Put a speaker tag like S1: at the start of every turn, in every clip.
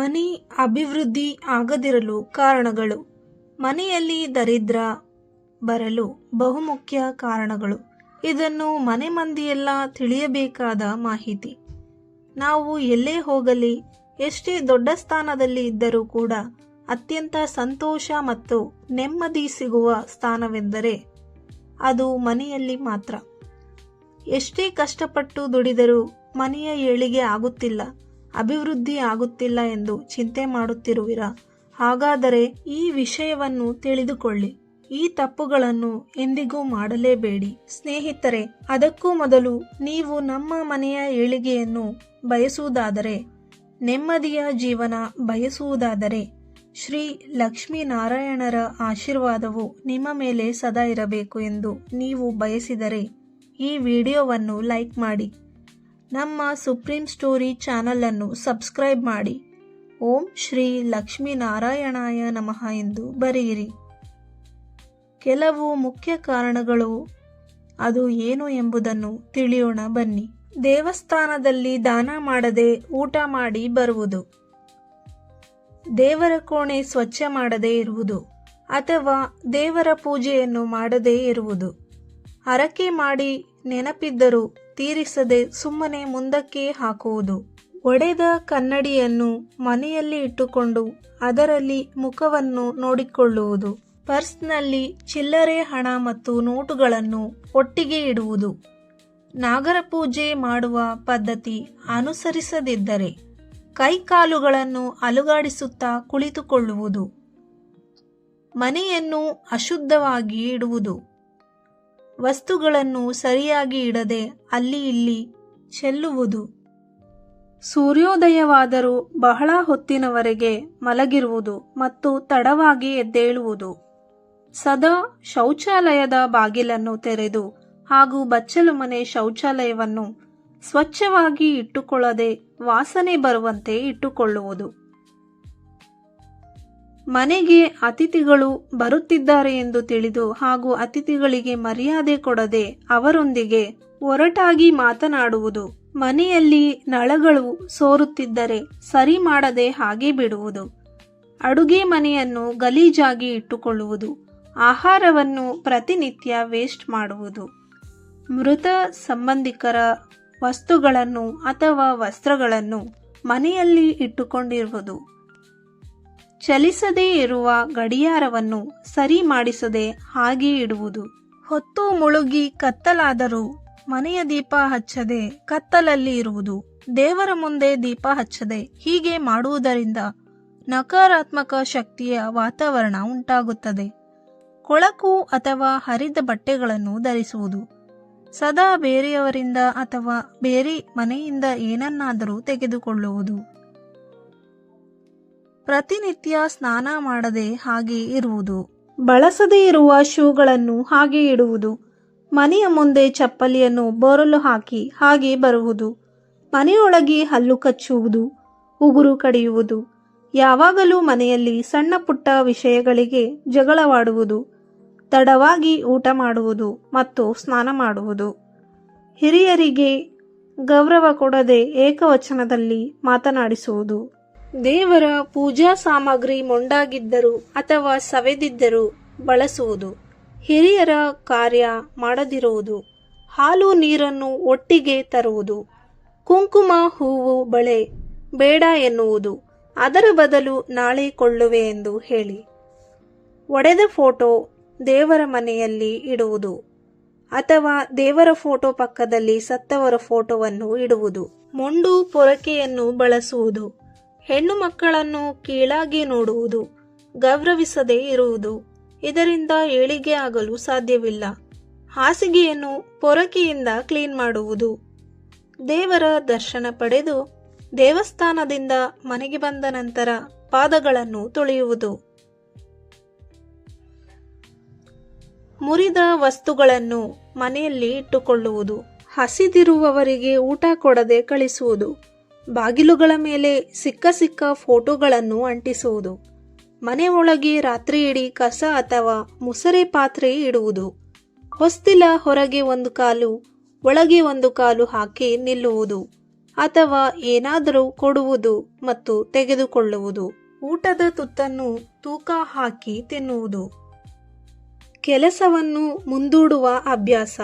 S1: ಮನಿ ಅಭಿವೃದ್ಧಿ ಆಗದಿರಲು ಕಾರಣಗಳು. ಮನೆಯಲ್ಲಿ ದರಿದ್ರ ಬರಲು ಬಹುಮುಖ್ಯ ಕಾರಣಗಳು. ಇದನ್ನು ಮನೆ ಮಂದಿಯೆಲ್ಲ ತಿಳಿಯಬೇಕಾದ ಮಾಹಿತಿ. ನಾವು ಎಲ್ಲೇ ಹೋಗಲಿ, ಎಷ್ಟೇ ದೊಡ್ಡ ಸ್ಥಾನದಲ್ಲಿ ಇದ್ದರೂ ಕೂಡ ಅತ್ಯಂತ ಸಂತೋಷ ಮತ್ತು ನೆಮ್ಮದಿ ಸಿಗುವ ಸ್ಥಾನವೆಂದರೆ ಅದು ಮನೆಯಲ್ಲಿ ಮಾತ್ರ. ಎಷ್ಟೇ ಕಷ್ಟಪಟ್ಟು ದುಡಿದರೂ ಮನೆಯ ಏಳಿಗೆ ಆಗುತ್ತಿಲ್ಲ. ಅಭಿವೃದ್ಧಿ ಆಗುತ್ತಿಲ್ಲ ಎಂದು ಚಿಂತೆ ಮಾಡುತ್ತಿರುವಿರಾ? ಹಾಗಾದರೆ ಈ ವಿಷಯವನ್ನು ತಿಳಿದುಕೊಳ್ಳಿ. ಈ ತಪ್ಪುಗಳನ್ನು ಎಂದಿಗೂ ಮಾಡಲೇಬೇಡಿ. ಸ್ನೇಹಿತರೆ, ಅದಕ್ಕೂ ಮೊದಲು ನೀವು ನಮ್ಮ ಮನೆಯ ಏಳಿಗೆಯನ್ನು ಬಯಸುವುದಾದರೆ, ನೆಮ್ಮದಿಯ ಜೀವನ ಬಯಸುವುದಾದರೆ, ಶ್ರೀ ಲಕ್ಷ್ಮೀನಾರಾಯಣರ ಆಶೀರ್ವಾದವು ನಿಮ್ಮ ಮೇಲೆ ಸದಾ ಇರಬೇಕು ಎಂದು ನೀವು ಬಯಸಿದರೆ, ಈ ವಿಡಿಯೋವನ್ನು ಲೈಕ್ ಮಾಡಿ. ನಮ್ಮ ಸುಪ್ರೀಂ ಸ್ಟೋರಿ ಚಾನಲ್ ಅನ್ನು ಸಬ್ಸ್ಕ್ರೈಬ್ ಮಾಡಿ. ಓಂ ಶ್ರೀ ಲಕ್ಷ್ಮೀನಾರಾಯಣಾಯ ನಮಃ ಎಂದು ಬರೆಯಿರಿ. ಕೆಲವು ಮುಖ್ಯ ಕಾರಣಗಳು. ಅದು ಏನು ಎಂಬುದನ್ನು ತಿಳಿಯೋಣ ಬನ್ನಿ. ದೇವಸ್ಥಾನದಲ್ಲಿ ದಾನ ಮಾಡದೆ ಊಟ ಮಾಡಿ ಬರುವುದು. ದೇವರ ಕೋಣೆ ಸ್ವಚ್ಛ ಮಾಡದೇ ಇರುವುದು ಅಥವಾ ದೇವರ ಪೂಜೆಯನ್ನು ಮಾಡದೇ ಇರುವುದು. ಹರಕೆ ಮಾಡಿ ನೆನಪಿದ್ದರೂ ತೀರಿಸದೆ ಸುಮ್ಮನೆ ಮುಂದಕ್ಕೆ ಹಾಕುವುದು. ಒಡೆದ ಕನ್ನಡಿಯನ್ನು ಮನೆಯಲ್ಲಿ ಇಟ್ಟುಕೊಂಡು ಅದರಲ್ಲಿ ಮುಖವನ್ನು ನೋಡಿಕೊಳ್ಳುವುದು. ಪರ್ಸ್ನಲ್ಲಿ ಚಿಲ್ಲರೆ ಹಣ ಮತ್ತು ನೋಟುಗಳನ್ನು ಒಟ್ಟಿಗೆ ಇಡುವುದು. ನಾಗರ ಪೂಜೆ ಮಾಡುವ ಪದ್ಧತಿ ಅನುಸರಿಸದಿದ್ದರೆ ಕೈಕಾಲುಗಳನ್ನು ಅಲುಗಾಡಿಸುತ್ತಾ ಕುಳಿತುಕೊಳ್ಳುವುದು. ಮನೆಯನ್ನು ಅಶುದ್ಧವಾಗಿ ಇಡುವುದು. ವಸ್ತುಗಳನ್ನು ಸರಿಯಾಗಿ ಇಡದೆ ಅಲ್ಲಿ ಇಲ್ಲಿ ಚೆಲ್ಲುವುದು. ಸೂರ್ಯೋದಯವಾದರೂ ಬಹಳ ಹೊತ್ತಿನವರೆಗೆ ಮಲಗಿರುವುದು ಮತ್ತು ತಡವಾಗಿ ಎದ್ದೇಳುವುದು. ಸದಾ ಶೌಚಾಲಯದ ಬಾಗಿಲನ್ನು ತೆರೆದು ಹಾಗೂ ಬಚ್ಚಲು ಮನೆ ಶೌಚಾಲಯವನ್ನು ಸ್ವಚ್ಛವಾಗಿ ಇಟ್ಟುಕೊಳ್ಳದೆ ವಾಸನೆ ಬರುವಂತೆ ಇಟ್ಟುಕೊಳ್ಳುವುದು. ಮನೆಗೆ ಅತಿಥಿಗಳು ಬರುತ್ತಿದ್ದಾರೆ ಎಂದು ತಿಳಿದು ಹಾಗೂ ಅತಿಥಿಗಳಿಗೆ ಮರ್ಯಾದೆ ಕೊಡದೆ ಅವರೊಂದಿಗೆ ಒರಟಾಗಿ ಮಾತನಾಡುವುದು, ಮನೆಯಲ್ಲಿ ನಳಗಳು ಸೋರುತ್ತಿದ್ದರೆ ಸರಿ ಮಾಡದೆ ಹಾಗೆ ಬಿಡುವುದು, ಅಡುಗೆ ಮನೆಯನ್ನು ಗಲೀಜಾಗಿ ಇಟ್ಟುಕೊಳ್ಳುವುದು, ಆಹಾರವನ್ನು ಪ್ರತಿನಿತ್ಯ ವೇಸ್ಟ್ ಮಾಡುವುದು, ಮೃತ ಸಂಬಂಧಿಕರ ವಸ್ತುಗಳನ್ನು ಅಥವಾ ವಸ್ತ್ರಗಳನ್ನು ಮನೆಯಲ್ಲಿ ಇಟ್ಟುಕೊಂಡಿರುವುದು. ಚಲಿಸದೇ ಇರುವ ಗಡಿಯಾರವನ್ನು ಸರಿ ಮಾಡಿಸದೆ ಹಾಗೆ ಇಡುವುದು. ಹೊತ್ತು ಮುಳುಗಿ ಕತ್ತಲಾದರೂ ಮನೆಯ ದೀಪ ಹಚ್ಚದೆ ಕತ್ತಲಲ್ಲಿ ಇರುವುದು. ದೇವರ ಮುಂದೆ ದೀಪ ಹಚ್ಚದೆ ಹೀಗೆ ಮಾಡುವುದರಿಂದ ನಕಾರಾತ್ಮಕ ಶಕ್ತಿಯ ವಾತಾವರಣ ಉಂಟಾಗುತ್ತದೆ. ಕೊಳಕು ಅಥವಾ ಹರಿದ ಬಟ್ಟೆಗಳನ್ನು ಧರಿಸುವುದು. ಸದಾ ಬೇರೆಯವರಿಂದ ಅಥವಾ ಬೇರೆ ಮನೆಯಿಂದ ಏನನ್ನಾದರೂ ತೆಗೆದುಕೊಳ್ಳುವುದು. ಪ್ರತಿನಿತ್ಯ ಸ್ನಾನ ಮಾಡದೆ ಹಾಗೆ ಇರುವುದು. ಬಳಸದೇ ಇರುವ ಶೂಗಳನ್ನು ಹಾಗೆ ಇಡುವುದು. ಮನೆಯ ಮುಂದೆ ಚಪ್ಪಲಿಯನ್ನು ಬೋರಲು ಹಾಕಿ ಹಾಗೆ ಬರುವುದು. ಮನೆಯೊಳಗೆ ಹಲ್ಲು ಕಚ್ಚುವುದು, ಉಗುರು ಕಡಿಯುವುದು. ಯಾವಾಗಲೂ ಮನೆಯಲ್ಲಿ ಸಣ್ಣ ಪುಟ್ಟ ವಿಷಯಗಳಿಗೆ ಜಗಳವಾಡುವುದು. ತಡವಾಗಿ ಊಟ ಮಾಡುವುದು ಮತ್ತು ಸ್ನಾನ ಮಾಡುವುದು. ಹಿರಿಯರಿಗೆ ಗೌರವ ಕೊಡದೆ ಏಕವಚನದಲ್ಲಿ ಮಾತನಾಡಿಸುವುದು. ದೇವರ ಪೂಜಾ ಸಾಮಗ್ರಿ ಮೊಂಡಾಗಿದ್ದರು ಅಥವಾ ಸವೆದಿದ್ದರು ಬಳಸುವುದು. ಹಿರಿಯರ ಕಾರ್ಯ ಮಾಡದಿರುವುದು. ಹಾಲು ನೀರನ್ನು ಒಟ್ಟಿಗೆ ತರುವುದು. ಕುಂಕುಮ ಹೂವು ಬಳೆ ಬೇಡ ಎನ್ನುವುದು. ಅದರ ಬದಲು ನಾಳೆ ಕೊಳ್ಳುವೆ ಎಂದು ಹೇಳಿ. ಒಡೆದ ಫೋಟೋ ದೇವರ ಮನೆಯಲ್ಲಿ ಇಡುವುದು ಅಥವಾ ದೇವರ ಫೋಟೋ ಪಕ್ಕದಲ್ಲಿ ಸತ್ತವರ ಫೋಟೋವನ್ನು ಇಡುವುದು. ಮೊಂಡು ಪೊರಕೆಯನ್ನು ಬಳಸುವುದು. ಹೆಣ್ಣು ಮಕ್ಕಳನ್ನು ಕೀಳಾಗಿ ನೋಡುವುದು ಗೌರವಿಸದೇ ಇರುವುದು. ಇದರಿಂದ ಏಳಿಗೆ ಆಗಲು ಸಾಧ್ಯವಿಲ್ಲ. ಹಾಸಿಗೆಯನ್ನು ಪೊರಕೆಯಿಂದ ಕ್ಲೀನ್ ಮಾಡುವುದು. ದೇವರ ದರ್ಶನ ಪಡೆದು ದೇವಸ್ಥಾನದಿಂದ ಮನೆಗೆ ಬಂದ ನಂತರ ಪಾದಗಳನ್ನು ತೊಳೆಯುವುದು. ಮುರಿದ ವಸ್ತುಗಳನ್ನು ಮನೆಯಲ್ಲಿ ಇಟ್ಟುಕೊಳ್ಳುವುದು. ಹಸಿದಿರುವವರಿಗೆ ಊಟ ಕೊಡದೆ ಕಳಿಸುವುದು. ಬಾಗಿಲುಗಳ ಮೇಲೆ ಸಿಕ್ಕ ಸಿಕ್ಕ ಫೋಟೋಗಳನ್ನು ಅಂಟಿಸುವುದು. ಮನೆ ಒಳಗೆ ರಾತ್ರಿ ಇಡೀ ಕಸ ಅಥವಾ ಮುಸರೆ ಪಾತ್ರೆ ಇಡುವುದು. ಹೊಸ್ತಿಲ ಹೊರಗೆ ಒಂದು ಕಾಲು, ಒಳಗೆ ಒಂದು ಕಾಲು ಹಾಕಿ ನಿಲ್ಲುವುದು ಅಥವಾ ಏನಾದರೂ ಕೊಡುವುದು ಮತ್ತು ತೆಗೆದುಕೊಳ್ಳುವುದು. ಊಟದ ತುತ್ತನ್ನು ತೂಕ ಹಾಕಿ ತಿನ್ನುವುದು. ಕೆಲಸವನ್ನು ಮುಂದೂಡುವ ಅಭ್ಯಾಸ.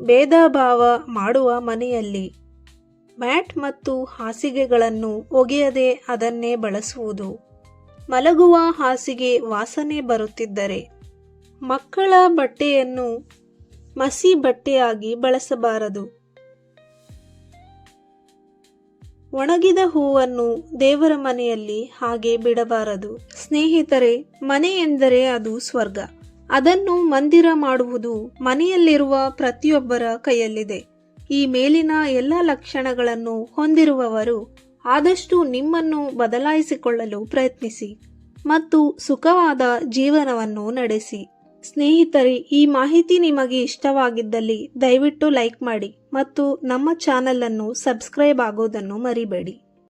S1: ಭೇದ ಭಾವ ಮಾಡುವ ಮನೆಯಲ್ಲಿ. ಮ್ಯಾಟ್ ಮತ್ತು ಹಾಸಿಗೆಗಳನ್ನು ಒಗೆಯದೆ ಅದನ್ನೇ ಬಳಸುವುದು. ಮಲಗುವ ಹಾಸಿಗೆ ವಾಸನೆ ಬರುತ್ತಿದ್ದರೆ ಮಕ್ಕಳ ಬಟ್ಟೆಯನ್ನು ಮಸಿ ಬಟ್ಟೆಯಾಗಿ ಬಳಸಬಾರದು. ಒಣಗಿದ ಹೂವನ್ನು ದೇವರ ಮನೆಯಲ್ಲಿ ಹಾಗೆ ಬಿಡಬಾರದು. ಸ್ನೇಹಿತರೆ, ಮನೆ ಎಂದರೆ ಅದು ಸ್ವರ್ಗ. ಅದನ್ನು ಮಂದಿರ ಮಾಡುವುದು ಮನೆಯಲ್ಲಿರುವ ಪ್ರತಿಯೊಬ್ಬರ ಕೈಯಲ್ಲಿದೆ. ಈ ಮೇಲಿನ ಎಲ್ಲ ಲಕ್ಷಣಗಳನ್ನು ಹೊಂದಿರುವವರು ಆದಷ್ಟು ನಿಮ್ಮನ್ನು ಬದಲಾಯಿಸಿಕೊಳ್ಳಲು ಪ್ರಯತ್ನಿಸಿ ಮತ್ತು ಸುಖವಾದ ಜೀವನವನ್ನು ನಡೆಸಿ. ಸ್ನೇಹಿತರೆ, ಈ ಮಾಹಿತಿ ನಿಮಗೆ ಇಷ್ಟವಾಗಿದ್ದಲ್ಲಿ ದಯವಿಟ್ಟು ಲೈಕ್ ಮಾಡಿ ಮತ್ತು ನಮ್ಮ ಚಾನೆಲ್ ಅನ್ನು ಸಬ್ಸ್ಕ್ರೈಬ್ ಆಗೋದನ್ನು ಮರಿಬೇಡಿ.